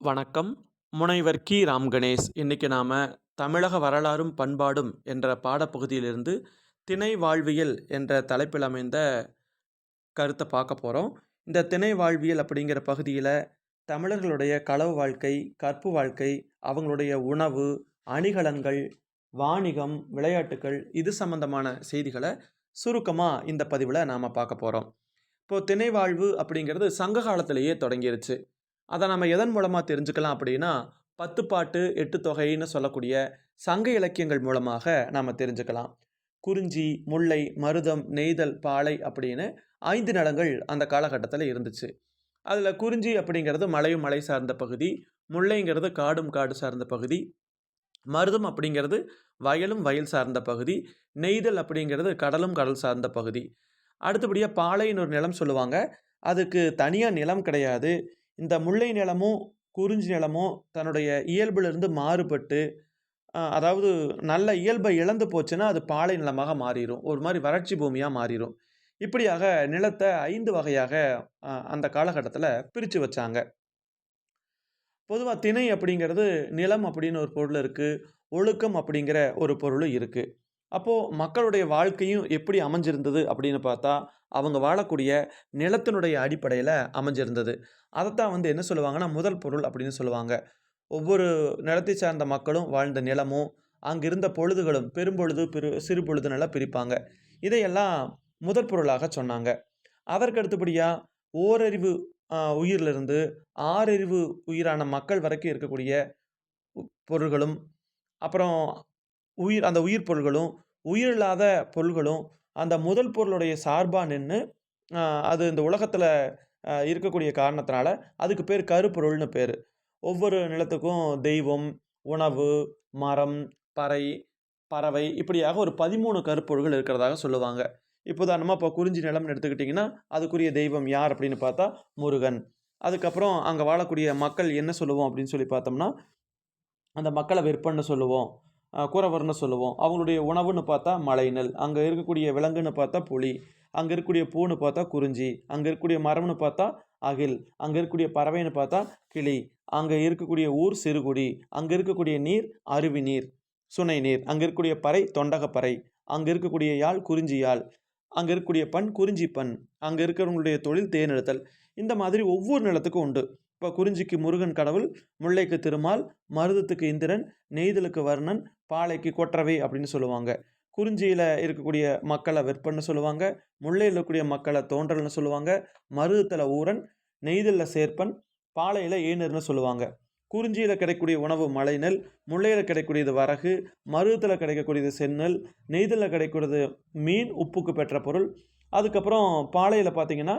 வணக்கம். முனைவர் கி. ராம் கணேஷ் இன்றைக்கி நாம் தமிழக வரலாறும் பண்பாடும் என்ற பாடப்பகுதியிலிருந்து திணை வாழ்வியல் என்ற தலைப்பில் அமைந்த கருத்தை பார்க்க போகிறோம் இந்த திணை வாழ்வியல் அப்படிங்கிற பகுதியில் தமிழர்களுடைய களவு வாழ்க்கை கற்பு வாழ்க்கை அவங்களுடைய உணவு அணிகலன்கள் வாணிகம் விளையாட்டுகள் இது சம்பந்தமான செய்திகளை சுருக்கமாக இந்த பதிவில் நாம் பார்க்க போகிறோம் இப்போது திணை வாழ்வு அப்படிங்கிறது சங்க காலத்திலேயே தொடங்கிருச்சு. அதை நம்ம எதன் மூலமாக தெரிஞ்சுக்கலாம் அப்படின்னா பத்து பாட்டு எட்டு தொகைன்னு சொல்லக்கூடிய சங்க இலக்கியங்கள் மூலமாக நாம் தெரிஞ்சுக்கலாம். குறிஞ்சி முல்லை மருதம் நெய்தல் பாலை அப்படின்னு ஐந்து நிலங்கள் அந்த காலகட்டத்தில் இருந்துச்சு. அதில் குறிஞ்சி அப்படிங்கிறது மலையும் மலை சார்ந்த பகுதி முல்லைங்கிறது காடும் காடு சார்ந்த பகுதி மருதம் அப்படிங்கிறது வயலும் வயல் சார்ந்த பகுதி நெய்தல் அப்படிங்கிறது கடலும் கடல் சார்ந்த பகுதி. அடுத்தபடியாக பாலைன்னு ஒரு நிலம் சொல்லுவாங்க. அதுக்கு தனியாக நிலம் கிடையாது. இந்த முல்லை நிலமும் குறிஞ்சி நிலமும் தன்னுடைய இயல்பிலிருந்து மாறுபட்டு அதாவது நல்ல இயல்பை இழந்து போச்சுன்னா அது பாலை நிலமாக மாறிடும் ஒரு மாதிரி வறட்சி பூமியாக மாறிடும் இப்படியாக நிலத்தை ஐந்து வகையாக அந்த காலகட்டத்தில் பிரித்து வச்சாங்க. பொதுவாக திணை அப்படிங்கிறது நிலம் அப்படின்னு ஒரு பொருள் இருக்குது ஒழுக்கம் அப்படிங்கிற ஒரு பொருளும் இருக்குது அப்போது மக்களுடைய வாழ்க்கையும் எப்படி அமைஞ்சிருந்தது அப்படின்னு பார்த்தா அவங்க வாழக்கூடிய நிலத்தினுடைய அடிப்படையில் அமைஞ்சிருந்தது. அதைத்தான் வந்து என்ன சொல்லுவாங்கன்னா முதல் பொருள் அப்படின்னு சொல்லுவாங்க. ஒவ்வொரு நிலத்தை சார்ந்த மக்களும் வாழ்ந்த நிலமும் அங்கிருந்த பொழுதுகளும் பெரும்பொழுது பெரு சிறு பொழுதுனால பிரிப்பாங்க. இதையெல்லாம் முதற் பொருளாக சொன்னாங்க. அதற்கு அடுத்தபடியாக ஓரறிவு உயிரிலிருந்து ஆறறிவு உயிரான மக்கள் வரைக்கும் இருக்கக்கூடிய பொருள்களும் அப்புறம் உயிர் அந்த உயிர் பொருள்களும் உயிரில்லாத பொருள்களும் அந்த முதல் பொருளுடைய சார்பாக நின்று அது இந்த உலகத்தில் இருக்கக்கூடிய காரணத்தினால அதுக்கு பேர் கருப்பொருள்னு பேர். ஒவ்வொரு நிலத்துக்கும் தெய்வம் உணவு மரம் பறை பறவை இப்படியாக ஒரு பதிமூணு கருப்பொருள்கள் இருக்கிறதாக சொல்லுவாங்க. இப்போ இப்போ குறிஞ்சி நிலம்னு எடுத்துக்கிட்டிங்கன்னா அதுக்குரிய தெய்வம் யார் அப்படின்னு பார்த்தா முருகன். அதுக்கப்புறம் அங்கே வாழக்கூடிய மக்கள் என்ன சொல்லுவோம் அப்படின்னு சொல்லி பார்த்தோம்னா அந்த மக்களை விற்பன்னு சொல்லுவோம். குறவர்னு சொல்லுவோம். அவங்களுடைய உணவுன்னு பார்த்தா மலைநெல் அங்கே இருக்கக்கூடிய விலங்குன்னு பார்த்தா புலி அங்கே இருக்கக்கூடிய பூன்னு பார்த்தா குறிஞ்சி அங்கே இருக்கக்கூடிய மரம்னு பார்த்தா அகில் அங்கே இருக்கக்கூடிய பறவைன்னு பார்த்தா கிளி அங்கே இருக்கக்கூடிய ஊர் சிறுகுடி அங்கே இருக்கக்கூடிய நீர் அருவி நீர் சுனை நீர் அங்கே இருக்கக்கூடிய பறை தொண்டகப்பறை அங்கே இருக்கக்கூடிய யாழ் குறிஞ்சி யாழ் அங்கே இருக்கக்கூடிய பண் குறிஞ்சி பண் அங்கே இருக்கிறவங்களுடைய தொழில் தேனெடுத்தல் இந்த மாதிரி ஒவ்வொரு நிலத்துக்கும் உண்டு. இப்போ குறிஞ்சிக்கு முருகன் கடவுள் முல்லைக்கு திருமால் மருதத்துக்கு இந்திரன் நெய்தலுக்கு வர்ணன் பாலைக்கு கொற்றவை அப்படின்னு சொல்லுவாங்க. குறிஞ்சியில் இருக்கக்கூடிய மக்களை வெற்பன்னு சொல்லுவாங்க. முல்லையில் இருக்கக்கூடிய மக்களை தோன்றல்னு சொல்லுவாங்க. மருதத்தில் ஊரன் நெய்தலில் சேர்ப்பன் பாலையில் ஏனர்னு சொல்லுவாங்க. குறிஞ்சியில் கிடைக்கக்கூடிய உணவு மலைநெல் முல்லையில் கிடைக்கக்கூடியது வரகு மருதத்தில் கிடைக்கக்கூடியது செந்நெல் நெய்தலில் கிடைக்கக்கூடியது மீன் உப்புக்கு பெற்ற பொருள். அதுக்கப்புறம் பாலையில் பார்த்தீங்கன்னா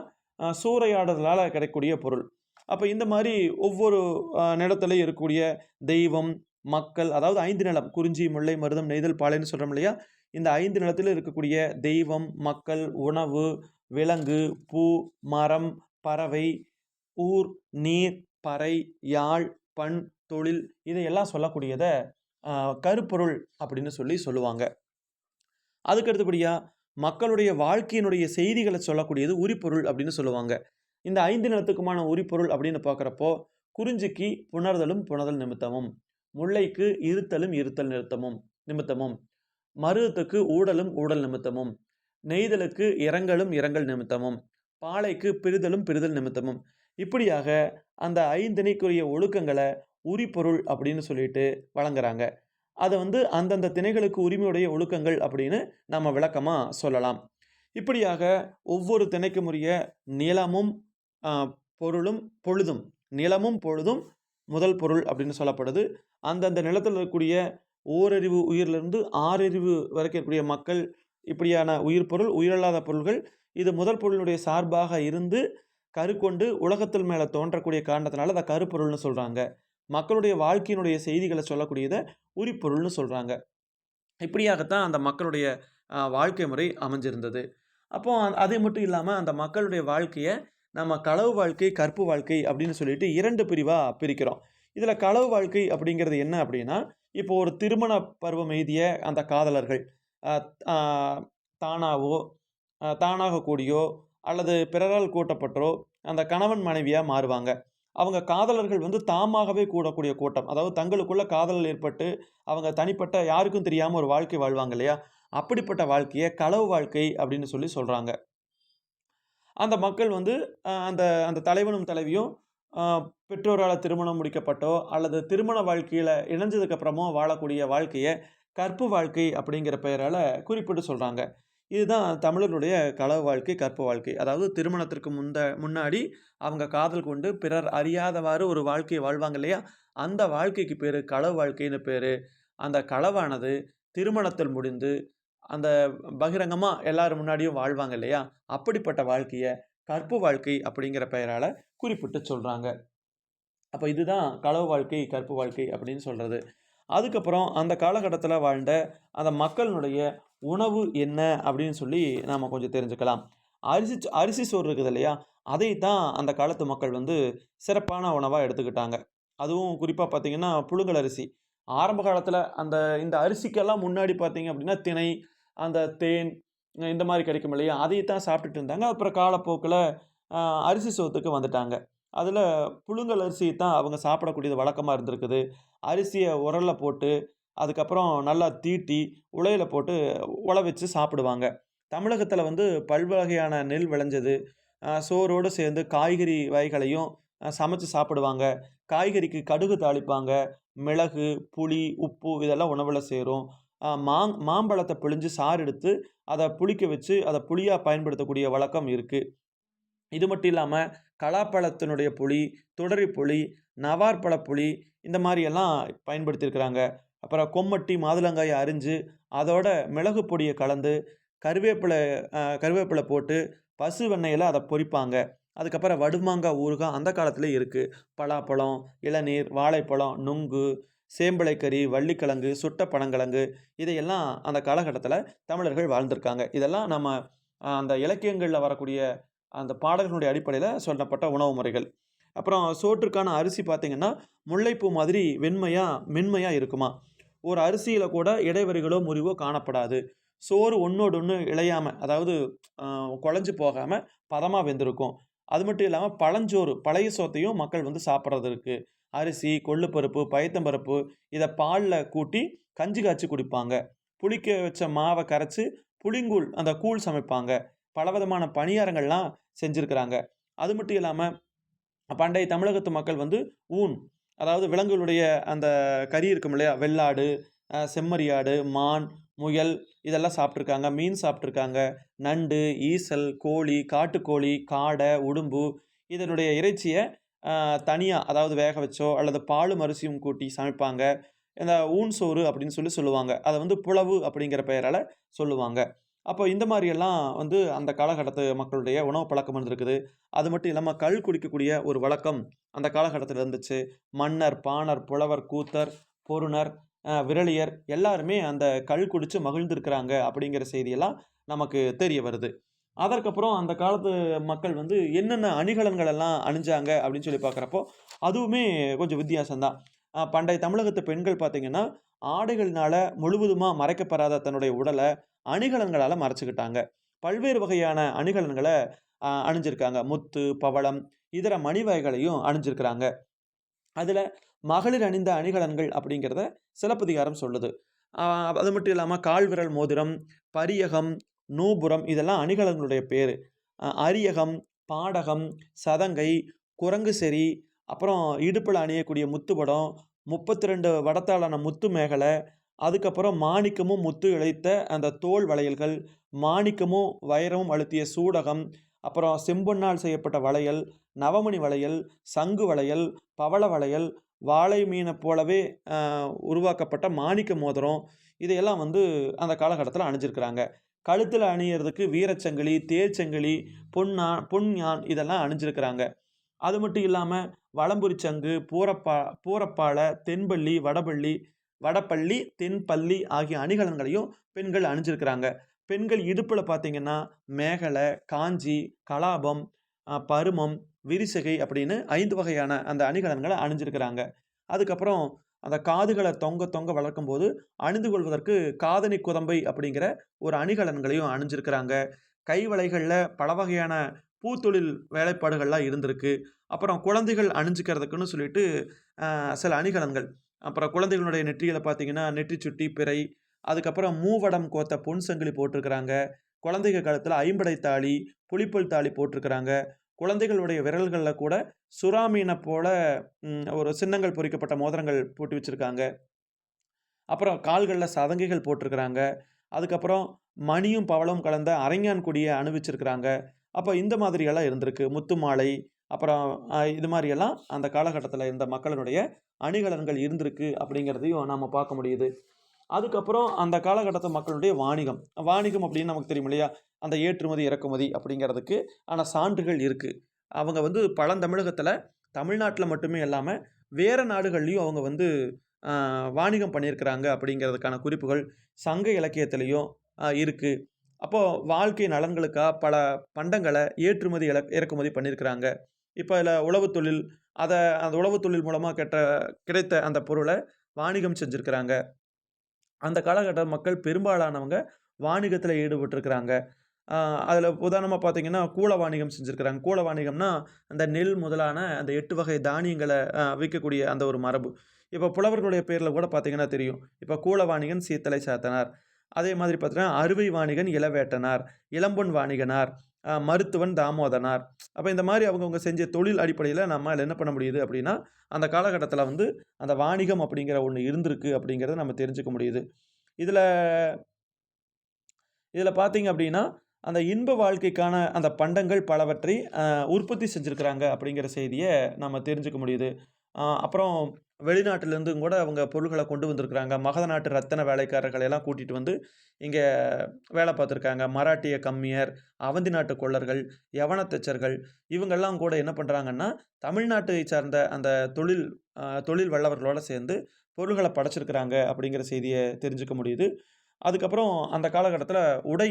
சூறையாடுதலால் கிடைக்கக்கூடிய பொருள். அப்போ இந்த மாதிரி ஒவ்வொரு நிலத்துல இருக்கக்கூடிய தெய்வம் மக்கள் அதாவது ஐந்து நிலம் குறிஞ்சி முல்லை மருதம் நெய்தல் பாலைன்னு சொல்கிறோம் இல்லையா? இந்த ஐந்து நிலத்தில் இருக்கக்கூடிய தெய்வம் மக்கள் உணவு விலங்கு பூ மரம் பறவை ஊர் நீர் பறை யாழ் பண் தொழில் இதையெல்லாம் சொல்லக்கூடியதை கருப்பொருள் அப்படின்னு சொல்லி சொல்லுவாங்க. அதுக்கு அடுத்தபடியாக மக்களுடைய வாழ்க்கையினுடைய செய்திகளை சொல்லக்கூடியது உரிப்பொருள் அப்படின்னு சொல்லுவாங்க. இந்த ஐந்து நிலத்துக்குமான உரிப்பொருள் அப்படின்னு பார்க்குறப்போ குறிஞ்சிக்கு புணர்தலும் புணர்தல் நிமித்தமும். முல்லைக்கு இருத்தலும் இருத்தல் நிறுத்தமும் நிமித்தமும். மருதத்துக்கு ஊடலும் ஊடல் நிமித்தமும். நெய்தலுக்கு இரங்கலும் இரங்கல் நிமித்தமும். பாலைக்கு பிரிதலும் பிரிதல் நிமித்தமும். இப்படியாக அந்த ஐந்திணைக்குரிய ஒழுக்கங்களை உரிப்பொருள் அப்படின்னு சொல்லிட்டு வழங்குறாங்க. அதை வந்து அந்தந்த திணைகளுக்கு உரிமையுடைய ஒழுக்கங்கள் அப்படின்னு நம்ம விளக்கமாக சொல்லலாம். இப்படியாக ஒவ்வொரு திணைக்கும் உரிய நிலமும் பொருளும் பொழுதும் நிலமும் பொழுதும் முதல் பொருள் அப்படின்னு சொல்லப்படுது. அந்தந்த நிலத்தில் இருக்கக்கூடிய ஓரறிவு உயிரிலிருந்து ஆறறிவு வரைக்கும் இருக்கக்கூடிய மக்கள் இப்படியான உயிர் பொருள் உயிரல்லாத பொருள்கள் இது முதல் பொருளினுடைய சார்பாக இருந்து கருக்கொண்டு உலகத்தில் மேலே தோன்றக்கூடிய காரணத்தினால அதை கருப்பொருள்னு சொல்கிறாங்க மக்களுடைய வாழ்க்கையினுடைய செய்திகளை சொல்லக்கூடியதை உரிப்பொருள்னு சொல்கிறாங்க இப்படியாகத்தான் அந்த மக்களுடைய வாழ்க்கை முறை அமைஞ்சிருந்தது. அப்போ அ- அது மட்டும் இல்லாமல் அந்த மக்களுடைய வாழ்க்கையை நம்ம களவு வாழ்க்கை கற்பு வாழ்க்கை அப்படின்னு சொல்லிட்டு இரண்டு பிரிவாக பிரிக்கிறோம் இதில் களவு வாழ்க்கை அப்படிங்கிறது என்ன அப்படின்னா இப்போ ஒரு திருமண பருவம் எய்திய அந்த காதலர்கள் தானாவோ தானாக கூடியோ அல்லது பிறரால் கூட்டப்பட்டோ அந்த கணவன் மனைவியாக மாறுவாங்க அவங்க காதலர்கள் வந்து தாமாகவே கூடக்கூடிய கூட்டம். அதாவது தங்களுக்குள்ள காதல் ஏற்பட்டு, அவங்க தனிப்பட்ட யாருக்கும் தெரியாமல் ஒரு வாழ்க்கை வாழ்வாங்க இல்லையா? அப்படிப்பட்ட வாழ்க்கையை களவு வாழ்க்கை அப்படின்னு சொல்லி சொல்கிறாங்க அந்த மக்கள் வந்து அந்த அந்த தலைவனும், தலைவியும் பெற்றோரால் திருமணம் முடிக்கப்பட்டோ, அல்லது திருமண வாழ்க்கையில் இணைஞ்சதுக்கப்புறமோ வாழக்கூடிய வாழ்க்கையை கற்பு வாழ்க்கை அப்படிங்கிற பெயரால் குறிப்பிட்டு சொல்கிறாங்க இதுதான் தமிழர்களுடைய களவு வாழ்க்கை, கற்பு வாழ்க்கை. அதாவது திருமணத்திற்கு முந்த முன்னாடி அவங்க காதல் கொண்டு பிறர் அறியாதவாறு ஒரு வாழ்க்கையை வாழ்வாங்க இல்லையா? அந்த வாழ்க்கைக்கு பேர் களவு வாழ்க்கைன்னு பேர் அந்த களவானது திருமணத்தில் முடிந்து, அந்த பகிரங்கமாக எல்லார் முன்னாடியும் வாழ்வாங்க இல்லையா? அப்படிப்பட்ட வாழ்க்கையை கற்பு வாழ்க்கை அப்படிங்கிற பெயரால் குறிப்பிட்டு சொல்கிறாங்க அப்போ இதுதான் களவு வாழ்க்கை, கற்பு வாழ்க்கை அப்படின்னு சொல்கிறது அதுக்கப்புறம் அந்த காலகட்டத்தில் வாழ்ந்த அந்த மக்களினுடைய உணவு என்ன அப்படின்னு சொல்லி நாம் கொஞ்சம் தெரிஞ்சுக்கலாம். அரிசி அரிசி சோறு இருக்குது இல்லையா? அதை தான் அந்த காலத்து மக்கள் வந்து சிறப்பான உணவாக எடுத்துக்கிட்டாங்க. அதுவும் குறிப்பாக பார்த்தீங்கன்னா, புழுங்கல் அரிசி. ஆரம்ப காலத்தில் அந்த இந்த அரிசிக்கெல்லாம் முன்னாடி பார்த்தீங்க அப்படின்னா, திணை, அந்த தேன் இந்த மாதிரி கிடைக்கும் இல்லையா? தான் சாப்பிட்டுட்டு இருந்தாங்க. அப்புறம் காலப்போக்கில் அரிசி சோத்துக்கு வந்துட்டாங்க. அதில் புழுங்கல் அரிசி தான் அவங்க சாப்பிடக்கூடியது வழக்கமாக இருந்திருக்குது. அரிசியை உரல்ல போட்டு, அதுக்கப்புறம் நல்லா தீட்டி, உலையில் போட்டு உழ வச்சு சாப்பிடுவாங்க. தமிழகத்தில் வந்து பல்வகையான நெல் விளைஞ்சது. சோறோடு சேர்ந்து காய்கறி வகைகளையும் சமைச்சு சாப்பிடுவாங்க. காய்கறிக்கு கடுகு தாளிப்பாங்க. மிளகு, புளி, உப்பு இதெல்லாம் உணவில் சேரும். மாங் மாம்பழத்தை பிழிஞ்சு சாறு எடுத்து, அதை புளிக்க வச்சு, அதை புளியாக பயன்படுத்தக்கூடிய வழக்கம் இருக்குது இது மட்டும் இல்லாமல் கலாப்பழத்தினுடைய புளி, துடரி புளி, நவார்பழ புளி இந்த மாதிரியெல்லாம் பயன்படுத்தியிருக்கிறாங்க. அப்புறம் கொம்மட்டி, மாதுளங்காயை அரிஞ்சு, அதோட மிளகு பொடியை கலந்து, கருவேப்பிலை கருவேப்பிலை போட்டு, பசு வெண்ணெயில் அதை பொரிப்பாங்க. அதுக்கப்புறம் வடுமாங்கா ஊறுகாய் அந்த காலத்தில் இருக்குது பலாப்பழம், இளநீர், வாழைப்பழம், நுங்கு, சேம்பளைக்கறி வள்ளிக்கிழங்கு, சுட்ட பனங்கிழங்கு இதையெல்லாம் அந்த காலகட்டத்தில் தமிழர்கள் வாழ்ந்திருக்காங்க. இதெல்லாம் நம்ம அந்த இலக்கியங்களில் வரக்கூடிய அந்த பாடல்களுடைய அடிப்படையில் சொல்லப்பட்ட உணவு முறைகள். அப்புறம் சோற்றுக்கான அரிசி பார்த்திங்கன்னா முல்லைப்பூ மாதிரி வெண்மையாக மென்மையாக இருக்குமா ஒரு அரிசியில் கூட இடைவெளிகளோ, முறிவோ காணப்படாது. சோறு ஒன்றோடு ஒன்று இழையாமல் அதாவது குழஞ்சி போகாமல் பதமாக வெந்திருக்கும். அது மட்டும் இல்லாமல் பழஞ்சோறு, பழைய சோத்தையும் மக்கள் வந்து சாப்பிட்றதுக்கு அரிசி, கொள்ளுப்பருப்பு, பயத்தம்பருப்பு இதை பாலில் கூட்டி கஞ்சி காய்ச்சி குடிப்பாங்க. புளிக்க வச்ச மாவை கரைச்சி புளிங்கூழ் அந்த கூழ் சமைப்பாங்க. பலவிதமான பணியாரங்கள்லாம் செஞ்சுருக்கிறாங்க அது மட்டும் இல்லாமல் பண்டைய தமிழகத்து மக்கள் வந்து ஊன், அதாவது விலங்குகளுடைய அந்த கறி இருக்கும் இல்லையா? வெள்ளாடு, செம்மறியாடு, மான், முயல் இதெல்லாம் சாப்பிட்ருக்காங்க மீன் சாப்பிட்ருக்காங்க நண்டு, ஈசல், கோழி, காட்டுக்கோழி, காடை, உடும்பு இதனுடைய இறைச்சியை தனியாக அதாவது வேக வச்சோ, அல்லது பாலும் அரிசியும் கூட்டி சமைப்பாங்க. இந்த ஊன் சோறு அப்படின்னு சொல்லி சொல்லுவாங்க. அதை வந்து புலவு அப்படிங்கிற பெயரால் சொல்லுவாங்க. அப்போ இந்த மாதிரியெல்லாம் வந்து அந்த காலகட்டத்து மக்களுடைய உணவு பழக்கம் இருந்திருக்குது. அது மட்டும் இல்லாமல் கல் குடிக்கக்கூடிய ஒரு வழக்கம் அந்த காலகட்டத்தில் இருந்துச்சு. மன்னர், பாணர், புலவர், கூத்தர், பொருணர் விரலியர் எல்லாருமே அந்த கள் குடித்து மகிழ்ந்திருக்கிறாங்க அப்படிங்கிற செய்தியெல்லாம் நமக்கு தெரிய வருது. அதற்கப்புறம் அந்த காலத்து மக்கள் வந்து என்னென்ன அணிகலன்கள் எல்லாம் அணிஞ்சாங்க அப்படின்னு சொல்லி பார்க்குறப்போ, அதுவுமே கொஞ்சம் வித்தியாசம் தான். பண்டைய தமிழகத்து பெண்கள் பார்த்திங்கன்னா ஆடைகள்னால முழுவதுமாக மறைக்கப்படாத தன்னுடைய உடலை அணிகலன்களால் மறைச்சிக்கிட்டாங்க பல்வேறு வகையான அணிகலன்களை அணிஞ்சிருக்காங்க. முத்து, பவளம், இதர மணி வகைகளையும் அணிஞ்சிருக்கிறாங்க. அதில் மகளிர் அணிந்த அணிகலன்கள் அப்படிங்கிறத சிலப்பதிகாரம் சொல்லுது. அது மட்டும் இல்லாமல் கால்விரல் மோதிரம், பரியகம், நூபுரம் இதெல்லாம் அணிகலன்களுடைய பேர் அரியகம், பாடகம், சதங்கை, குரங்கு செறி, அப்புறம் இடுப்பில் அணியக்கூடிய முத்துப்படம், 32 வடத்தாலான முத்து மேகலை, அதுக்கப்புறம் மாணிக்கமும் முத்து இழைத்த அந்த தோல் வளையல்கள், மாணிக்கமும் வைரமும் அழுத்திய சூடகம், அப்புறம் செம்பொன்னால் செய்யப்பட்ட வளையல், நவமணி வளையல், சங்கு வளையல், பவள வளையல், வாழை மீனை போலவே உருவாக்கப்பட்ட மாணிக்க மோதிரம், இதையெல்லாம் வந்து அந்த காலகட்டத்தில் அணிஞ்சிருக்கிறாங்க. கழுத்தில் அணியிறதுக்கு வீரச்சங்கிலி, தேர்ச்சங்கிலி, பொன்னா பொன்யான் இதெல்லாம் அணிஞ்சிருக்கிறாங்க. அது மட்டும் இல்லாமல் வளம்புரிச்சங்கு சங்கு, பூரப்பா பூரப்பாலை தென்பள்ளி, வடபள்ளி வடப்பள்ளி தென்பள்ளி ஆகிய அணிகலன்களையும் பெண்கள் அணிஞ்சிருக்கிறாங்க. பெண்கள் இடுப்பில் பார்த்தீங்கன்னா, மேகலை, காஞ்சி, கலாபம், பருமம், விரிசகை அப்படின்னு ஐந்து வகையான அந்த அணிகலன்களை அணிஞ்சிருக்கிறாங்க. அதுக்கப்புறம் அந்த காதுகளை தொங்க தொங்க வளர்க்கும்போது, அணிந்து கொள்வதற்கு காதணி குதம்பை அப்படிங்கிற ஒரு அணிகலன்களையும் அணிஞ்சிருக்கிறாங்க. கை பல வகையான பூத்தொழில் வேலைப்பாடுகள்லாம் இருந்திருக்கு. அப்புறம் குழந்தைகள் அணிஞ்சுக்கிறதுக்குன்னு சொல்லிட்டு சில அணிகலன்கள். அப்புறம் குழந்தைகளுடைய நெற்றியில் பார்த்தீங்கன்னா, நெற்றி சுட்டி, பிறை, அதுக்கப்புறம் மூவடம் கோத்த பொன் சங்கிலி போட்டிருக்கிறாங்க. குழந்தைகள் காலத்தில் ஐம்படை தாலி, புளிப்பல் தாலி போட்டிருக்கிறாங்க. குழந்தைகளுடைய விரல்களில் கூட சுறா போல் போல ஒரு சின்னங்கள் பொறிக்கப்பட்ட மோதிரங்கள் போட்டு வச்சுருக்காங்க அப்புறம் கால்களில் சதங்கைகள் போட்டிருக்கிறாங்க. அதுக்கப்புறம் மணியும், பவளம் கலந்த அரைஞான் கொடியை அணிவிச்சிருக்கிறாங்க. அப்போ இந்த மாதிரியெல்லாம் இருந்திருக்கு. முத்து மாலை, அப்புறம் இது மாதிரியெல்லாம் அந்த காலகட்டத்தில் இருந்த மக்களினுடைய அணிகலன்கள் இருந்திருக்கு அப்படிங்கிறதையும் நாம் பார்க்க முடியுது. அதுக்கப்புறம் அந்த காலகட்டத்து மக்களுடைய வாணிகம். வாணிகம் அப்படின்னு நமக்கு தெரியும் இல்லையா? அந்த ஏற்றுமதி, இறக்குமதி அப்படிங்கிறதுக்கு ஆன சான்றுகள் இருக்குது அவங்க வந்து பழந்தமிழகத்தில் தமிழ்நாட்டில் மட்டுமே இல்லாமல் வேறு நாடுகள்லேயும் அவங்க வந்து வாணிகம் பண்ணியிருக்கிறாங்க அப்படிங்கிறதுக்கான குறிப்புகள் சங்க இலக்கியத்திலையும் இருக்குது அப்போது வாழ்க்கை நலன்களுக்காக பல பண்டங்களை ஏற்றுமதி, இல இறக்குமதி பண்ணியிருக்கிறாங்க. இப்போ இதில் உழவு தொழில், அதை அந்த உழவு தொழில் மூலமாக கெட்ட கிடைத்த அந்த பொருளை வாணிகம் செஞ்சுருக்கிறாங்க அந்த காலகட்ட மக்கள் பெரும்பாலானவங்க வாணிகத்தில் ஈடுபட்டிருக்கிறாங்க. அதில் உதாரணமாக பார்த்தீங்கன்னா, கூல வாணிகம் செஞ்சுருக்கிறாங்க கூல வாணிகம்னா, அந்த நெல் முதலான அந்த எட்டு வகை தானியங்களை விற்கக்கூடிய அந்த ஒரு மரபு. இப்போ புலவர்களுடைய பேரில் கூட பார்த்தீங்கன்னா தெரியும். இப்போ கூல வாணிகன் சீத்தலை சாத்தனார். அதே மாதிரி பார்த்தீங்கன்னா, அறுவை வாணிகன் இளவேட்டனார், இளம்பொன் வாணிகனார், மருத்துவன் தாமோதனார். அப்போ இந்த மாதிரி அவங்கவுங்க செஞ்ச தொழில் அடிப்படையில் நம்மால என்ன பண்ண முடியுது அப்படின்னா, அந்த காலகட்டத்தில் வந்து அந்த வாணிகம் அப்படிங்கிற ஒன்று இருந்திருக்கு அப்படிங்கிறத நம்ம தெரிஞ்சுக்க முடியுது. இதில் இதில் பார்த்தீங்க அப்படின்னா, அந்த இன்ப வாழ்க்கைக்கான அந்த பண்டங்கள் பலவற்றை உற்பத்தி செஞ்சுருக்கிறாங்க அப்படிங்கிற செய்தியை நம்ம தெரிஞ்சுக்க முடியுது. அப்புறம் வெளிநாட்டிலிருந்தும் கூட அவங்க பொருள்களை கொண்டு வந்திருக்கிறாங்க. மகத நாட்டு ரத்தன வேலைக்காரர்களை எல்லாம் கூட்டிகிட்டு வந்து இங்கே வேலை பார்த்துருக்காங்க. மராட்டிய கம்மியர், அவந்தி நாட்டு கொள்ளர்கள் யவனத்தச்சர்கள் இவங்கெல்லாம் கூட என்ன பண்ணுறாங்கன்னா தமிழ்நாட்டை சார்ந்த அந்த தொழில் தொழில் வல்லவர்களோடு சேர்ந்து பொருள்களை படைச்சிருக்கிறாங்க அப்படிங்கிற செய்தியை தெரிஞ்சுக்க முடியுது. அதுக்கப்புறம் அந்த காலகட்டத்தில் உடை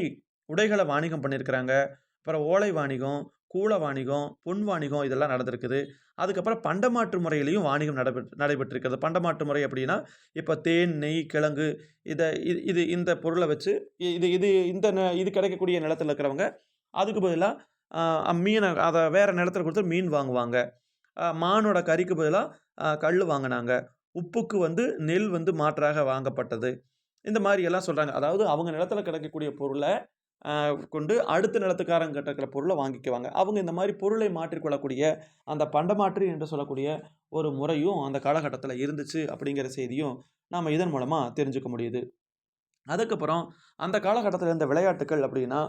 உடைகளை வாணிகம் பண்ணியிருக்கிறாங்க. அப்புறம் ஓலை வாணிகம், கூல வாணிகம், பொன் வாணிகம் இதெல்லாம் நடந்திருக்குது. அதுக்கப்புறம் பண்டமாற்று முறையிலையும் வாணிகம் நடைபெற் நடைபெற்றிருக்கிறது. பண்டமாற்று முறை அப்படின்னா, இப்போ தேன், நெய், கிழங்கு இதை இது இது இந்த பொருளை வச்சு இது இது இந்த இது கிடைக்கக்கூடிய நிலத்தில் இருக்கிறவங்க, அதுக்கு பதிலாக மீனை அதை வேறு நிலத்தில் கொடுத்து மீன் வாங்குவாங்க. மானோட கறிக்கு பதிலாக கல் வாங்கினாங்க உப்புக்கு வந்து நெல் வந்து மாற்றாக வாங்கப்பட்டது. இந்த மாதிரி எல்லாம் சொல்கிறாங்க அதாவது அவங்க நிலத்தில் கிடைக்கக்கூடிய பொருளை கொண்டு அடுத்த நிலத்துக்காரங்க கிட்ட இருக்கிற வாங்கிக்குவாங்க. அவங்க இந்த மாதிரி பொருளை மாற்றிக் கொள்ளக்கூடிய அந்த பண்டமாற்று என்று சொல்லக்கூடிய ஒரு முறையும் அந்த காலகட்டத்தில் இருந்துச்சு அப்படிங்கிற செய்தியும் நாம் இதன் மூலமாக தெரிஞ்சுக்க முடியுது. அதுக்கப்புறம் அந்த காலகட்டத்தில் இருந்த விளையாட்டுகள் அப்படின்னா,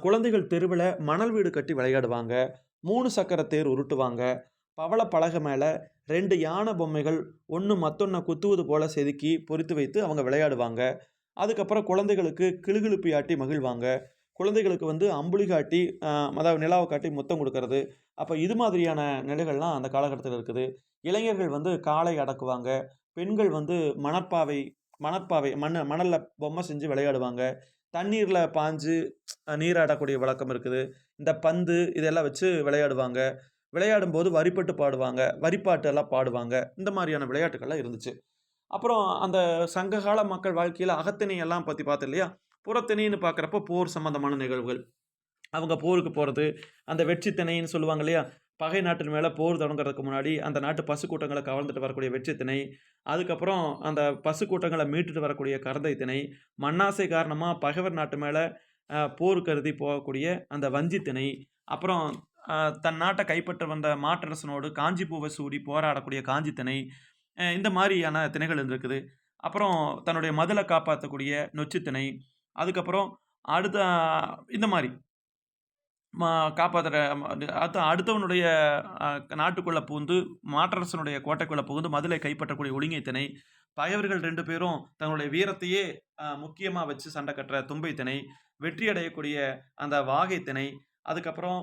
குழந்தைகள் தெருவில் மணல் வீடு கட்டி விளையாடுவாங்க. மூணு சக்கர தேர் உருட்டுவாங்க. பவள பலகை மேலே ரெண்டு யானை பொம்மைகள் ஒன்று மற்றொன்னை குத்துவது போல செதுக்கி பொறித்து வைத்து அவங்க விளையாடுவாங்க. அதுக்கப்புறம் குழந்தைகளுக்கு கிளுகிளுப்பியாட்டி மகிழ்வாங்க. குழந்தைகளுக்கு வந்து அம்புலி காட்டி அதாவது நிலாவை காட்டி முத்தம் கொடுக்கறது அப்போ இது மாதிரியான நிலைகள்லாம் அந்த காலகட்டத்தில் இருக்குது. இளைஞர்கள் வந்து காளை அடக்குவாங்க. பெண்கள் வந்து மணற்பாவை மணற்பாவை மண் மணலில் பொம்மை செஞ்சு விளையாடுவாங்க. தண்ணீரில் பாய்ஞ்சு நீராடக்கூடிய வழக்கம் இருக்குது. இந்த பந்து இதெல்லாம் வச்சு விளையாடுவாங்க. விளையாடும்போது வரிப்பட்டு பாடுவாங்க. வரிப்பாட்டு எல்லாம் பாடுவாங்க. இந்த மாதிரியான விளையாட்டுக்கள்லாம் இருந்துச்சு. அப்புறம் அந்த சங்ககால மக்கள் வாழ்க்கையில் அகத்திணை எல்லாம் பற்றி பார்த்தோம் இல்லையா? புறத்திணைன்னு பார்க்குறப்ப போர் சம்பந்தமான நிகழ்வுகள். அவங்க போருக்கு போகிறது அந்த வெற்றி திணைன்னு சொல்லுவாங்க இல்லையா? பகை நாட்டின் மேலே போர் தொடங்குறதுக்கு முன்னாடி அந்த நாட்டு பசு கூட்டங்களை கவர்ந்துட்டு வரக்கூடிய வெற்றி திணை. அதுக்கப்புறம் அந்த பசு மீட்டுட்டு வரக்கூடிய கரந்தை திணை. மண்ணாசை காரணமாக பகைவர் நாட்டு மேலே போர் கருதி போகக்கூடிய அந்த வஞ்சி திணை. அப்புறம் தன் நாட்டை கைப்பற்ற வந்த மாற்றரசனோடு காஞ்சிப்பூவை சூடி போராடக்கூடிய காஞ்சி திணை. இந்த மாதிரியான திணைகள் இருந்திருக்குது. அப்புறம் தன்னுடைய மதில காப்பாற்றக்கூடிய நொச்சி திணை. அதுக்கப்புறம் அடுத்த இந்த மாதிரி மா காப்பாற்றுற அடுத்த அடுத்தவனுடைய நாட்டுக்குள்ளே புகுந்து மாற்றரசனுடைய கோட்டைக்குள்ளே புகுந்து மதுளை கைப்பற்றக்கூடிய ஒலிங்கை திணை. பகைவர்கள் ரெண்டு பேரும் தங்களுடைய வீரத்தையே முக்கியமாக வச்சு சண்டை கட்டுற தும்பை திணை. வெற்றி அடையக்கூடிய அந்த வாகை திணை. அதுக்கப்புறம்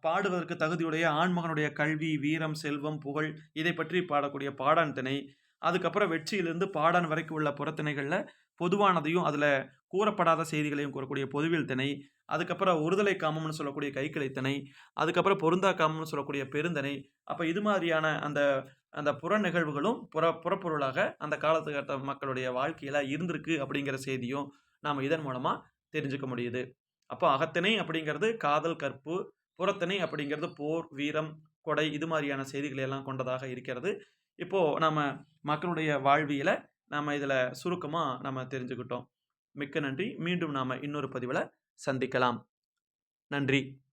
பாடுவதற்கு தகுதியுடைய ஆண்மகனுடைய கல்வி, வீரம், செல்வம், புகழ் இதை பற்றி பாடக்கூடிய பாடான் திணை. அதுக்கப்புறம் வெற்றியிலிருந்து பாடான் வரைக்கும் உள்ள புறத்திணைகளில் பொதுவானதையும், அதில் கூறப்படாத செய்திகளையும் கூறக்கூடிய பொதுவில் திணை. அதுக்கப்புறம் ஒருதலை காமம்னு சொல்லக்கூடிய கைக்கிளை திணை. அதுக்கப்புறம் பொருந்தா காமம்னு சொல்லக்கூடிய பெருந்திணை. அப்போ இது மாதிரியான அந்த அந்த புற நிகழ்வுகளும் புற புறப்பொருளாக அந்த காலத்துக்கேத்த மக்களுடைய வாழ்க்கையில் இருந்திருக்கு அப்படிங்கிற செய்தியும் நாம் இதன் மூலமாக தெரிஞ்சுக்க முடியுது. அப்போ அகத்திணை அப்படிங்கிறது காதல், கற்பு, புறத்திணை அப்படிங்கிறது போர், வீரம், கொடை இது மாதிரியான செய்திகளை எல்லாம் கொண்டதாக இருக்கிறது. இப்போ நாம மக்களுடைய வாழ்வியல நாம இதுல சுருக்கமா நாம தெரிஞ்சுக்கிட்டோம். மிக்க நன்றி. மீண்டும் நாம இன்னொரு பதிவுல சந்திக்கலாம். நன்றி.